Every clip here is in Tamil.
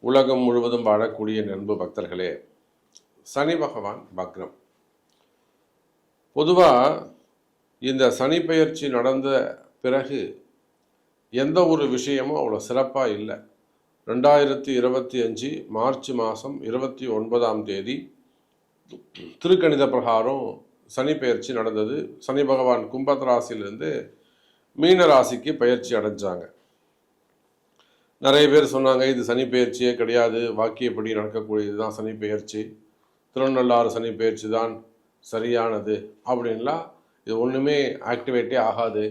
உலகம் முழுவதும் வாழக்கூடிய நண்பு பக்தர்களே சனி பகவான் பக்ரம் பொதுவாக இந்த சனி பெயர்ச்சி நடந்த பிறகு எந்த ஒரு விஷயமும் அவ்வளோ சிறப்பாக இல்லை. ரெண்டாயிரத்தி இருபத்தி அஞ்சு மார்ச் மாதம் இருபத்தி ஒன்பதாம் தேதி திருக்கணித பிரகாரம் சனி பெயர்ச்சி நடந்தது. சனி பகவான் கும்பத் ராசியிலிருந்து மீன ராசிக்கு பயிற்சி அடைஞ்சாங்க. நிறைய பேர் சொன்னாங்க இது சனி பெயர்ச்சியே கிடையாது. வாக்கியப்படி நடக்கக்கூடியது தான் சனி பெயர்ச்சி. திருநள்ளாறு சனி பெயர்ச்சி தான் சரியானது. அப்படின்லாம் இது ஒன்றுமே ஆக்டிவேட்டே ஆகாது.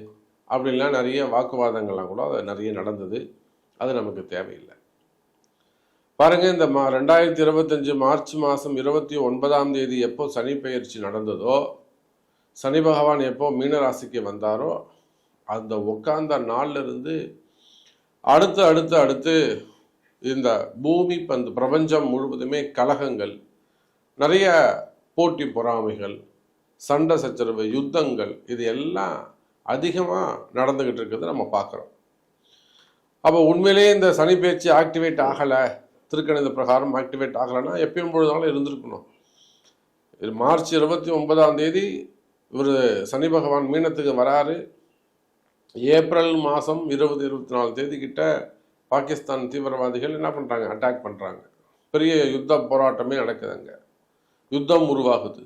அப்படின்லாம் நிறைய வாக்குவாதங்கள்லாம் கூட அது நிறைய நடந்தது. அது நமக்கு தேவையில்லை. பாருங்கள் இந்த மா ரெண்டாயிரத்தி இருபத்தஞ்சு மார்ச் மாதம் இருபத்தி ஒன்பதாம் தேதி எப்போ சனி பெயர்ச்சி நடந்ததோ சனி பகவான் எப்போ மீனராசிக்கு வந்தாரோ அந்த உட்கார்ந்த நாள்லருந்து அடுத்து அடுத்து அடுத்து இந்த பூமி பந்து பிரபஞ்சம் முழுவதுமே கலகங்கள் நிறைய போட்டி பொறாமைகள் சண்டை சச்சரவு யுத்தங்கள் இது எல்லாம் அதிகமாக நடந்துக்கிட்டு இருக்கிறது நம்ம பார்க்குறோம். அப்போ உண்மையிலேயே இந்த சனி பேச்சு ஆக்டிவேட் ஆகலை திருக்கணித பிரகாரம் ஆக்டிவேட் ஆகலைன்னா எப்பயும் பொழுதுனாலும் இருந்திருக்கணும். இது மார்ச் இருபத்தி ஒன்பதாம் தேதி இவர் சனி பகவான் மீனத்துக்கு வராரு. ஏப்ரல் மாதம் இருபது இருபத்தி நாலு தேதி கிட்ட பாகிஸ்தான் தீவிரவாதிகள் என்ன பண்ணுறாங்க அட்டாக் பண்ணுறாங்க பெரிய யுத்த போராட்டமே நடக்குதுங்க. யுத்தம் உருவாகுது.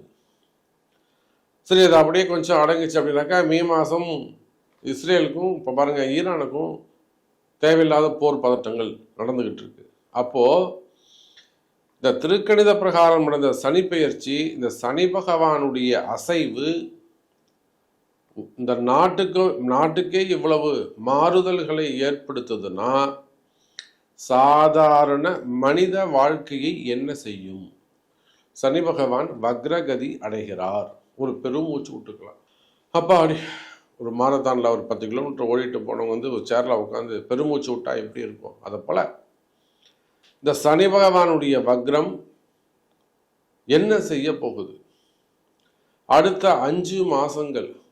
சரி அது அப்படியே கொஞ்சம் அடங்குச்சு அப்படின்னாக்கா மே மாதம் இஸ்ரேலுக்கும் இப்போ பாருங்கள் ஈரானுக்கும் தேவையில்லாத போர் பதட்டங்கள் நடந்துக்கிட்டு இருக்கு. அப்போது இந்த திருக்கணித பிரகாரம் நடந்த சனி பெயர்ச்சி இந்த சனி பகவானுடைய அசைவு இந்த நாட்டுக்கு நாட்டுக்கே இவ்வளவு மாறுதல்களை ஏற்படுத்துதுன்னா சாதாரண மனித வாழ்க்கையை என்ன செய்யும்? சனி பகவான் வக்ரகதி அடைகிறார். ஒரு பெரும் மூச்சு விட்டுக்கலாம். அப்பா அப்படி ஒரு மாரத்தானில் ஒரு பத்து கிலோமீட்டர் ஓடிட்டு போனவங்க வந்து ஒரு சேரில் உட்காந்து பெருமூச்சு விட்டா எப்படி இருக்கும்? அதை போல் இந்த சனி பகவானுடைய வக்ரம் என்ன செய்ய போகுது? அடுத்த அஞ்சு மாதங்கள்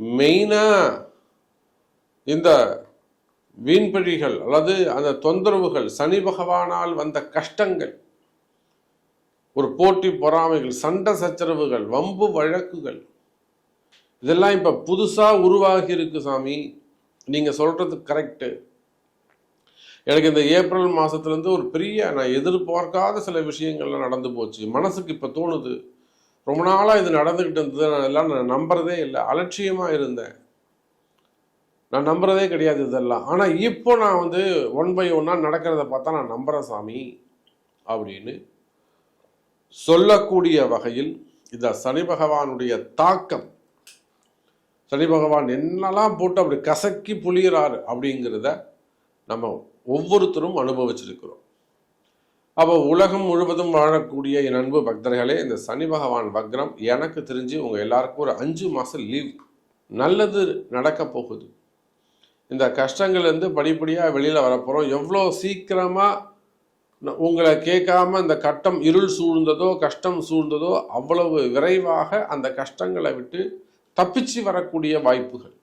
மெயினாக இந்த வீண்பழிகள் அல்லது அந்த தொந்தரவுகள் சனி பகவானால் வந்த கஷ்டங்கள் ஒரு போட்டி பொறாமைகள் சண்டை சச்சரவுகள் வம்பு வழக்குகள் இதெல்லாம் இப்போ புதுசாக உருவாகி இருக்கு சாமி. நீங்கள் சொல்கிறது கரெக்டு எனக்கு இந்த ஏப்ரல் மாதத்துலேருந்து ஒரு பெரிய நான் எதிர்பார்க்காத சில விஷயங்கள்லாம் நடந்து போச்சு. மனசுக்கு இப்போ தோணுது. ரொம்ப நாளாக இது நடந்துக்கிட்டு இருந்தது. நான் எல்லாம் நான் நம்புறதே இல்லை. அலட்சியமாக இருந்தேன். நான் நம்புறதே கிடையாது இதெல்லாம். ஆனால் இப்போ நான் வந்து ஒன் பை ஒன்னாக நடக்கிறத பார்த்தா நான் நம்புகிறேன் சாமி அப்படின்னு சொல்லக்கூடிய வகையில் இந்த சனி பகவானுடைய தாக்கம். சனி பகவான் என்னெல்லாம் போட்டு அப்படி கசக்கி புளிகிறாரு அப்படிங்கிறத நம்ம ஒவ்வொருத்தரும் அனுபவிச்சிருக்கிறோம். அப்போ உலகம் முழுவதும் வாழக்கூடிய என் அன்பு பக்தர்களே இந்த சனி பகவான் வக்ரம் எனக்கு தெரிஞ்சு உங்கள் எல்லாருக்கும் ஒரு அஞ்சு மாதம் லீவ் நல்லது நடக்க போகுது. இந்த கஷ்டங்கள்லேருந்து படிப்படியாக வெளியில் வரப்போகிறோம் எவ்வளோ சீக்கிரமாக உங்களை கேட்காம இந்த கட்டம் இருள் சூழ்ந்ததோ கஷ்டம் சூழ்ந்ததோ அவ்வளவு விரைவாக அந்த கஷ்டங்களை விட்டு தப்பிச்சு வரக்கூடிய வாய்ப்புகள்.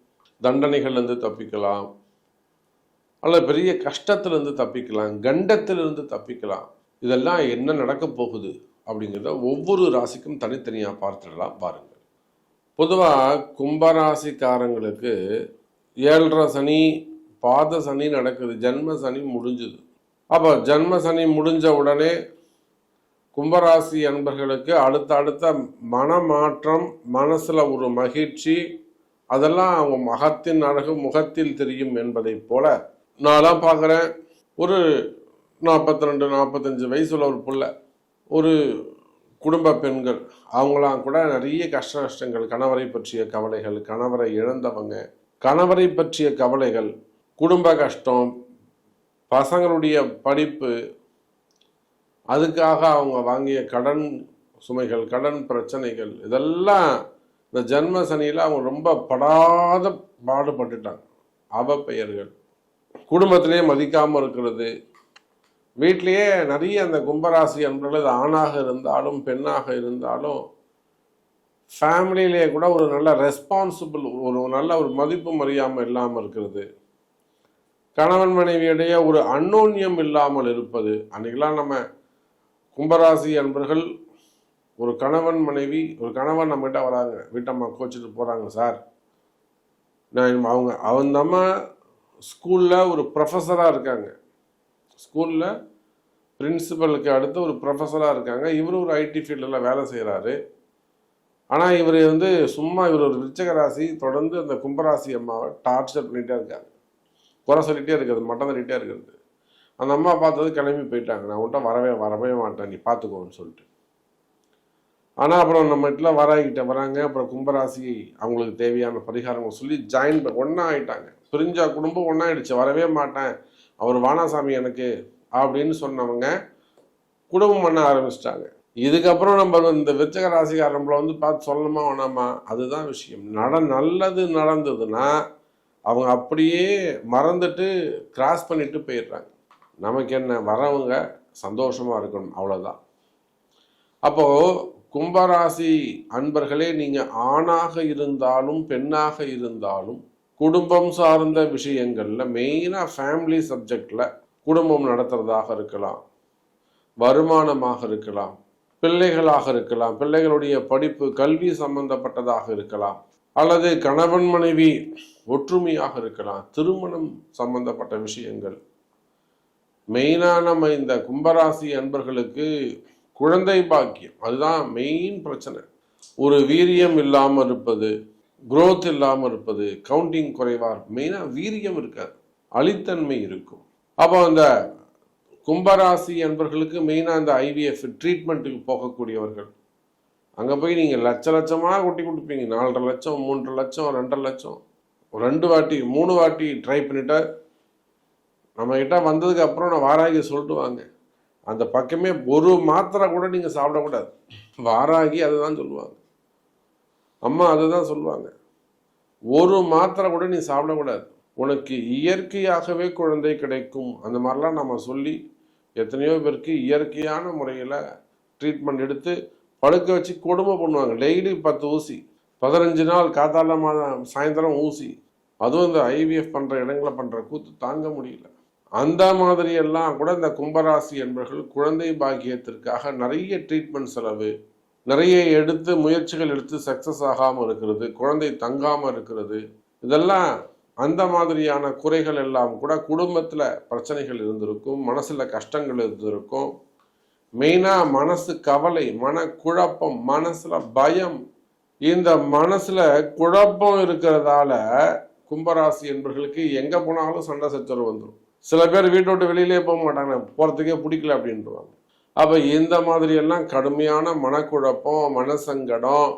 தண்டனைகள்லேருந்து தப்பிக்கலாம். அல்லது பெரிய கஷ்டத்திலிருந்து தப்பிக்கலாம். கண்டத்திலிருந்து தப்பிக்கலாம். இதெல்லாம் என்ன நடக்க போகுது அப்படிங்கிறத ஒவ்வொரு ராசிக்கும் தனித்தனியாக பார்த்துடலாம் பாருங்கள். பொதுவாக கும்பராசிக்காரங்களுக்கு ஏழரை சனி பாத சனி நடக்குது ஜென்ம சனி முடிஞ்சுது. அப்போ ஜென்ம சனி முடிஞ்ச உடனே கும்பராசி அன்பர்களுக்கு அடுத்த அடுத்த மனமாற்றம் மனசில் ஒரு மகிழ்ச்சி அதெல்லாம் அவங்க மகத்தின் அழகு முகத்தில் தெரியும் என்பதைப் போல நான்லாம் பார்க்குறேன் ஒரு நாற்பத்தி ரெண்டு நாற்பத்தஞ்சு வயசுல ஒரு புள்ள ஒரு குடும்ப பெண்கள் அவங்களாம் கூட நிறைய கஷ்ட நஷ்டங்கள் கணவரை பற்றிய கவலைகள் கணவரை இழந்தவங்க கணவரை பற்றிய கவலைகள் குடும்ப கஷ்டம் பசங்களுடைய படிப்பு அதுக்காக அவங்க வாங்கிய கடன் சுமைகள் கடன் பிரச்சனைகள் இதெல்லாம் இந்த ஜென்ம சனியில் அவங்க ரொம்ப படாத பாடுபட்டுட்டாங்க. அவ பெயர்கள். குடும்பத்திலே மதிக்காமல் இருக்கிறது வீட்லேயே நிறைய அந்த கும்பராசி அன்பர்கள் ஆணாக இருந்தாலும் பெண்ணாக இருந்தாலும் ஃபேமிலியிலே கூட ஒரு நல்ல ரெஸ்பான்சிபிள் ஒரு நல்ல ஒரு மதிப்பு அறியாமல் இல்லாமல் இருக்கிறது. கணவன் மனைவியிடையே ஒரு அன்னோன்யம் இல்லாமல் இருப்பது. அன்றைக்கெல்லாம் நம்ம கும்பராசி அன்பர்கள் ஒரு கணவன் மனைவி ஒரு கணவன் நம்மகிட்ட வராங்க. வீட்டம்மா கோச்சிட்டு போகிறாங்க சார். நான் அவங்க அந்த அம்மா ஸ்கூலில் ஒரு ப்ரொஃபஸராக இருக்காங்க. ஸ்கூலில் பிரின்சிபலுக்கு அடுத்து ஒரு ப்ரொஃபஸராக இருக்காங்க. இவர் ஒரு ஐடி ஃபீல்டில் வேலை செய்கிறாரு ஆனால் இவர் வந்து சும்மா இவர் ஒரு விருச்சக ராசி தொடர்ந்து அந்த கும்பராசி அம்மாவை டார்ச்சர் பண்ணிகிட்டே இருக்காங்க குறை சொல்லிகிட்டே இருக்கிறது மட்டம் தள்ளிட்டே இருக்கிறது. அந்த அம்மா பார்த்தது கிளம்பி போயிட்டாங்க. நான் உன்ட்ட வரவே வரவே மாட்டேன் நீ பார்த்துக்கோன்னு சொல்லிட்டு. ஆனால் அப்புறம் நம்ம வீட்டில் வராகிட்ட வராங்க. அப்புறம் கும்பராசி அவங்களுக்கு தேவையான பரிகாரங்கள் சொல்லி ஜாயின் ஒன்றா ஆயிட்டாங்க. பிரிஞ்சா குடும்பம் ஒன்றா ஆயிடுச்சு வரவே மாட்டேன். அவர் வானாசாமி எனக்கு அப்படின்னு சொன்னவங்க குடும்பம் பண்ண ஆரம்பிச்சிட்டாங்க. இதுக்கப்புறம் நம்ம இந்த விருச்சக ராசிக்கார நம்மளை வந்து பார்த்து சொல்லணுமா வேணாமா? அதுதான் விஷயம். நட நல்லது நடந்ததுன்னா அவங்க அப்படியே மறந்துட்டு கிராஸ் பண்ணிட்டு போயிடுறாங்க. நமக்கு என்ன? வரவங்க சந்தோஷமாக இருக்கணும். அவ்வளோதான் அப்போ கும்பராசி அன்பர்களே நீங்கள் ஆணாக இருந்தாலும் பெண்ணாக இருந்தாலும் குடும்பம் சார்ந்த விஷயங்களில் மெயினாக ஃபேமிலி சப்ஜெக்டில் குடும்பம் நடத்துறதாக இருக்கலாம். வருமானமாக இருக்கலாம். பிள்ளைகளாக இருக்கலாம். பிள்ளைகளுடைய படிப்பு கல்வி சம்பந்தப்பட்டதாக இருக்கலாம். அல்லது கணவன் மனைவி ஒற்றுமையாக இருக்கலாம். திருமணம் சம்பந்தப்பட்ட விஷயங்கள். மெயினாக நம்ம இந்த கும்பராசி அன்பர்களுக்கு குழந்தை பாக்கியம். அதுதான் மெயின் பிரச்சனை. ஒரு வீரியம் இல்லாமல் இருப்பது குரோத் இல்லாமல் இருப்பது கவுண்டிங் குறைவாக இருக்கும். மெயினாக வீரியம் இருக்காது. அழித்தன்மை இருக்கும். அப்போ அந்த கும்பராசி என்பர்களுக்கு மெயினாக இந்த ஐவிஎஃப் ட்ரீட்மெண்ட்டுக்கு போகக்கூடியவர்கள். அங்கே போய் நீங்கள் லட்ச லட்சமாக கொட்டி கொடுப்பீங்க. நாலரை லட்சம் மூன்றரை லட்சம் ரெண்டரை லட்சம். ஒரு ரெண்டு வாட்டி மூணு வாட்டி ட்ரை பண்ணிட்டா நம்மக்கிட்ட வந்ததுக்கு அப்புறம் நான் வாராகி சொல்லிட்டு வாங்க. அந்த பக்கமே ஒரு மாத்திரை கூட நீங்கள் சாப்பிடக்கூடாது. வாராகி அதை தான் சொல்லுவாங்க. அம்மா அதுதான் சொல்லுவாங்க. ஒரு மாத்திரை கூட நீ சாப்பிடக்கூடாது. உனக்கு இயற்கையாகவே குழந்தை கிடைக்கும். அந்த மாதிரிலாம் நம்ம சொல்லி எத்தனையோ பேருக்கு இயற்கையான முறையில் ட்ரீட்மெண்ட் எடுத்து படுக்க வச்சு கொடுமை பண்ணுவாங்க. டெய்லி பத்து ஊசி பதினஞ்சு நாள் காத்தால மாதம் சாயந்தரம் ஊசி. அதுவும் இந்த ஐவிஎஃப் பண்ணுற இடங்களை பண்ணுற கூத்து தாங்க முடியல. அந்த மாதிரி எல்லாம் கூட இந்த கும்பராசி என்பர்கள் குழந்தை பாக்கியத்திற்காக நிறைய ட்ரீட்மெண்ட் செலவு நிறைய எடுத்து முயற்சிகள் எடுத்து சக்ஸஸ் ஆகாமல் இருக்கிறது குழந்தை தங்காமல் இருக்கிறது. இதெல்லாம் அந்த மாதிரியான குறைகள் எல்லாம் கூட குடும்பத்தில் பிரச்சனைகள் இருந்திருக்கும் மனசில் கஷ்டங்கள் இருந்திருக்கும். மெயினாக மனசு கவலை மனக்குழப்பம் மனசில் பயம். இந்த மனசில் குழப்பம் இருக்கிறதால கும்பராசி என்பவர்களுக்கு எங்கே போனாலும் சண்டை சச்சரவு வந்துடும் சில பேர் வீட்டை விட்டு வெளியிலே போக மாட்டாங்க போகிறதுக்கே பிடிக்கல அப்படின்ட்டுருவாங்க அப்போ இந்த மாதிரி எல்லாம் கடுமையான மனக்குழப்பம் மனசங்கடம்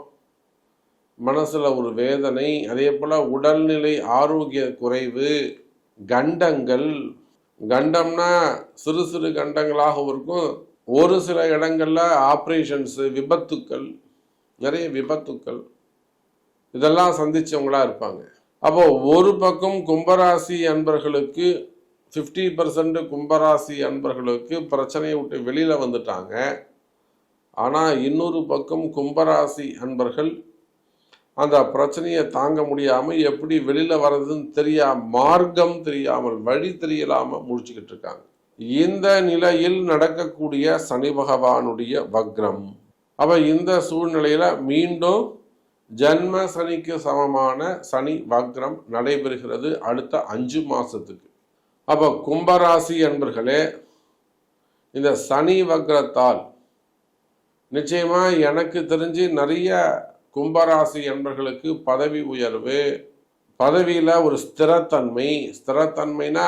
மனசுல ஒரு வேதனை அதே போல உடல்நிலை ஆரோக்கிய குறைவு கண்டங்கள். கண்டம்னா சிறு சிறு கண்டங்களாகவும் இருக்கும். ஒரு சில இடங்கள்ல ஆப்ரேஷன்ஸ் விபத்துக்கள் நிறைய விபத்துக்கள். இதெல்லாம் சந்திச்சவங்களா இருப்பாங்க. அப்போ ஒரு பக்கம் கும்பராசி அன்பர்களுக்கு ஃபிஃப்டி பர்சன்ட் கும்பராசி அன்பர்களுக்கு பிரச்சனையை விட்டு வெளியில் வந்துட்டாங்க. ஆனால் இன்னொரு பக்கம் கும்பராசி அன்பர்கள் அந்த பிரச்சனையை தாங்க முடியாமல் எப்படி வெளியில் வர்றதுன்னு தெரியா மார்க்கம் தெரியாமல் வழி தெரியலாமல் முடிச்சுக்கிட்டு இருக்காங்க. இந்த நிலையில் நடக்கக்கூடிய சனி பகவானுடைய வக்ரம். அவள் இந்த சூழ்நிலையில் மீண்டும் ஜன்ம சனிக்கு சமமான சனி வக்ரம் நடைபெறுகிறது அடுத்த அஞ்சு மாதத்துக்கு அப்போ கும்பராசி என்பர்களே இந்த சனி வக்ரத்தால் நிச்சயமாக எனக்கு தெரிஞ்சு நிறைய கும்பராசி என்பர்களுக்கு பதவி உயர்வு பதவியில் ஒரு ஸ்திரத்தன்மை ஸ்திரத்தன்மைனா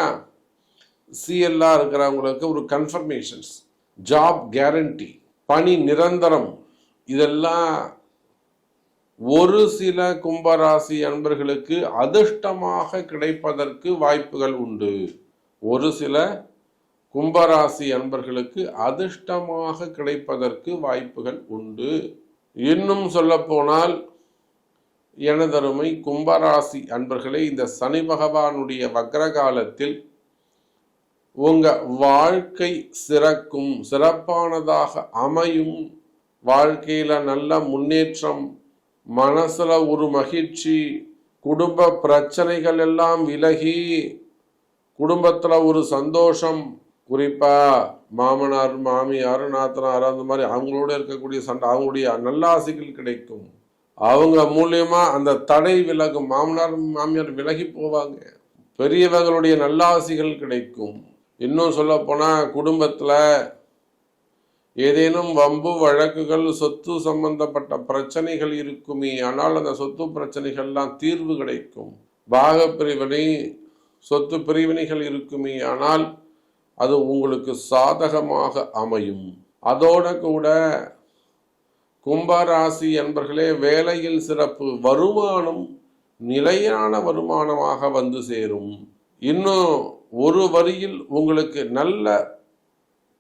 சிஎல்லாக இருக்கிறவங்களுக்கு ஒரு கன்ஃபர்மேஷன்ஸ் ஜாப் கேரண்டி பணி நிரந்தரம் இதெல்லாம் ஒரு சில கும்பராசி அன்பர்களுக்கு அதிர்ஷ்டமாக கிடைப்பதற்கு வாய்ப்புகள் உண்டு. ஒரு சில கும்பராசி அன்பர்களுக்கு அதிர்ஷ்டமாக கிடைப்பதற்கு வாய்ப்புகள் உண்டு. இன்னும் சொல்லப்போனால் எனதருமை கும்பராசி அன்பர்களே இந்த சனி பகவானுடைய வக்ர காலத்தில் உங்க வாழ்க்கை சிறக்கும் சிறப்பானதாக அமையும். வாழ்க்கையில நல்ல முன்னேற்றம் மனசுல ஒரு மகிழ்ச்சி குடும்ப பிரச்சனைகள் எல்லாம் விலகி குடும்பத்தில் ஒரு சந்தோஷம் குறிப்பாக மாமனார் மாமியார் நாத்தனார் அந்த மாதிரி அவங்களோட இருக்கக்கூடிய சண்டை அவங்களுடைய நல்லாசைகள் கிடைக்கும். அவங்க மூலியமாக அந்த தடை விலகும் மாமனார் மாமியார் விலகி போவாங்க. பெரியவங்களுடைய நல்லாசிகள் கிடைக்கும். இன்னும் சொல்ல குடும்பத்தில் ஏதேனும் வம்பு வழக்குகள் சொத்து சம்பந்தப்பட்ட பிரச்சனைகள் இருக்குமே ஆனால் அந்த சொத்து பிரச்சனைகள்லாம் தீர்வு கிடைக்கும். பாகப்பிரிவினை சொத்து பிரிவினைகள் இருக்குமே ஆனால் அது உங்களுக்கு சாதகமாக அமையும். அதோட கூட கும்பராசி என்பர்களே வேலையில் சிறப்பு வருமானம் நிலையான வருமானமாக வந்து சேரும். இன்னும் ஒரு வரியில் உங்களுக்கு நல்ல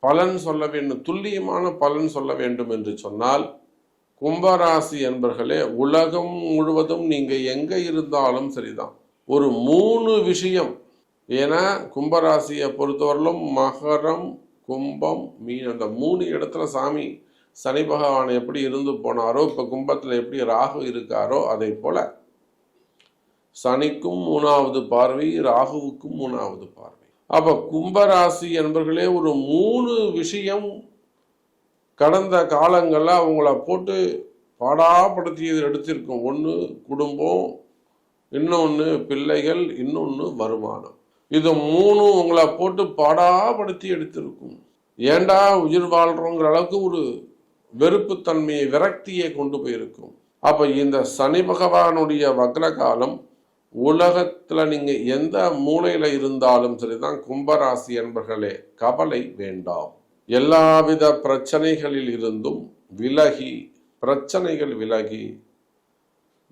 பலன் சொல்ல வேண்டும் துல்லியமான பலன் சொல்ல வேண்டும் என்று சொன்னால் கும்பராசி என்பர்களே உலகம் முழுவதும் நீங்கள் எங்கே இருந்தாலும் சரிதான். ஒரு மூணு விஷயம். ஏன்னா கும்பராசியை பொறுத்தவரையிலும் மகரம் கும்பம் மீன் அந்த மூணு இடத்துல சாமி சனி பகவான் எப்படி இருந்து போனாரோ இப்போ கும்பத்தில் எப்படி ராகு இருக்காரோ அதை போல சனிக்கும் மூணாவது பார்வை ராகுவுக்கும் மூணாவது பார்வை. அப்போ கும்பராசி என்பர்களே ஒரு மூணு விஷயம் கடந்த காலங்களில் அவங்கள போட்டு பாடாப்படுத்தியது எடுத்திருக்கும். ஒன்று குடும்பம் இன்னொன்று பிள்ளைகள் இன்னொன்று வருமானம். இது மூணும் உங்களை போட்டு பாடாப்படுத்தி எடுத்திருக்கும். ஏண்டா உயிர் வாழ்றோங்கிற அளவுக்கு ஒரு வெறுப்புத்தன்மையை விரக்தியை கொண்டு போயிருக்கும். அப்போ இந்த சனி பகவானுடைய வக்ர காலம் உலகத்தில் நீங்கள் எந்த மூலையில் இருந்தாலும் சரிதான் கும்பராசி என்பர்களே கவலை வேண்டாம். எல்லாவித பிரச்சனைகளில் இருந்தும் விலகி பிரச்சனைகள் விலகி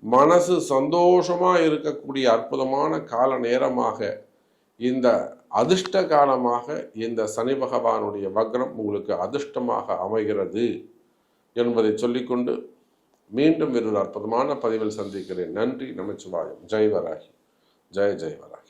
மனசு சந்தோஷமாக இருக்கக்கூடிய அற்புதமான கால நேரமாக இந்த அதிர்ஷ்ட காலமாக இந்த சனி பகவானுடைய வக்ரம் உங்களுக்கு அதிர்ஷ்டமாக அமைகிறது என்பதை சொல்லிக்கொண்டு மீண்டும் ஒரு அற்புதமான பதிவில் சந்திக்கிறேன். நன்றி நமச்சிவாயம். ஜெய்வராகி ஜெய ஜெய்வராகி